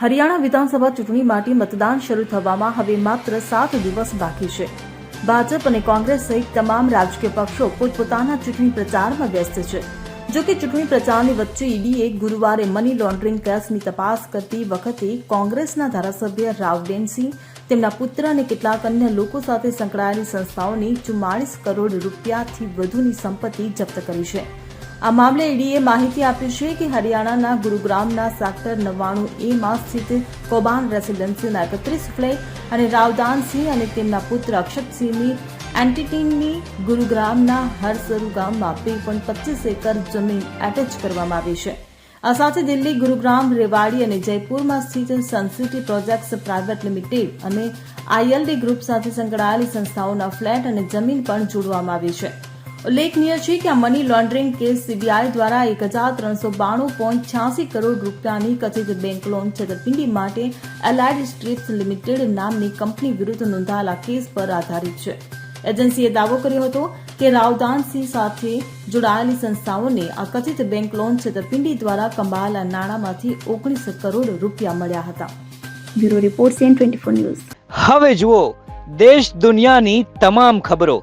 હરિયાણા વિધાનસભા ચૂંટણી માટે મતદાન શરૂ થવામાં હવે માત્ર સાત દિવસ બાકી છે. ભાજપ અને કોંગ્રેસ સહિત તમામ રાજકીય પક્ષો પોતપોતાના ચૂંટણી પ્રચારમાં વ્યસ્ત છે. જો કે ચૂંટણી પ્રચારની વચ્ચે ઈડીએ ગુરુવારે મની લોન્ડરિંગ કેસની તપાસ કરતી વખતે કોંગ્રેસના ધારાસભ્ય રાવડેનસિંહ તેમના પુત્ર અને કેટલાક અન્ય લોકો સાથે સંકળાયેલી સંસ્થાઓની ચુમ્માળીસ કરોડ રૂપિયાથી વધુની સંપત્તિ જપ્ત કરી છે. આ મામલે ઈડીએ માહિતી આપી છે કે હરિયાણાના ગુરુગ્રામના સેક્ટર નવ્વાણું એ માં સ્થિત કોબાન રેસિડેન્સીના એકત્રીસ ફ્લેટ અને રાવદાનસિંહ અને તેમના પુત્ર અક્ષતસિંહની એન્ટિટીની ગુરુગ્રામના હરસરુ ગામમાં બે પોઈન્ટ પચીસ એકર જમીન એટેચ કરવામાં આવી છે. આ સાથે દિલ્હી, ગુરુગ્રામ, રેવાડી અને જયપુરમાં સ્થિત સનસિટી પ્રોજેક્ટ્સ પ્રાઇવેટ લિમિટેડ અને આઈએલડી ગ્રુપ સાથે સંકળાયેલી સંસ્થાઓના ફ્લેટ અને જમીન પણ જોડવામાં આવી છે. ઉલ્લેખનીય છે કે આ મની લોન્ડરિંગ કેસ સીબીઆઈ દ્વારા એક હજાર ત્રણસો બાણું પોઈન્ટ છ્યાસી કરોડ રૂપિયાની કથિત બેંક લોન છેતરપિંડી માટે એલાઇડ સ્ટ્રીપ્સ લિમિટેડ નામની કંપની વિરુદ્ધ નોંધાયેલા કેસ પર આધારિત છે. એજન્સીએ દાવો કર્યો હતો કે રાવદાનસિંહ સાથે જોડાયેલી સંસ્થાઓને આ કથિત બેંક લોન છેતરપિંડી દ્વારા કંબાયેલા નાણાંમાંથી ઓગણીસ કરોડ રૂપિયા મળ્યા હતા. Bureau report news. હવે જુઓ દેશ દુનિયાની તમામ ખબરો.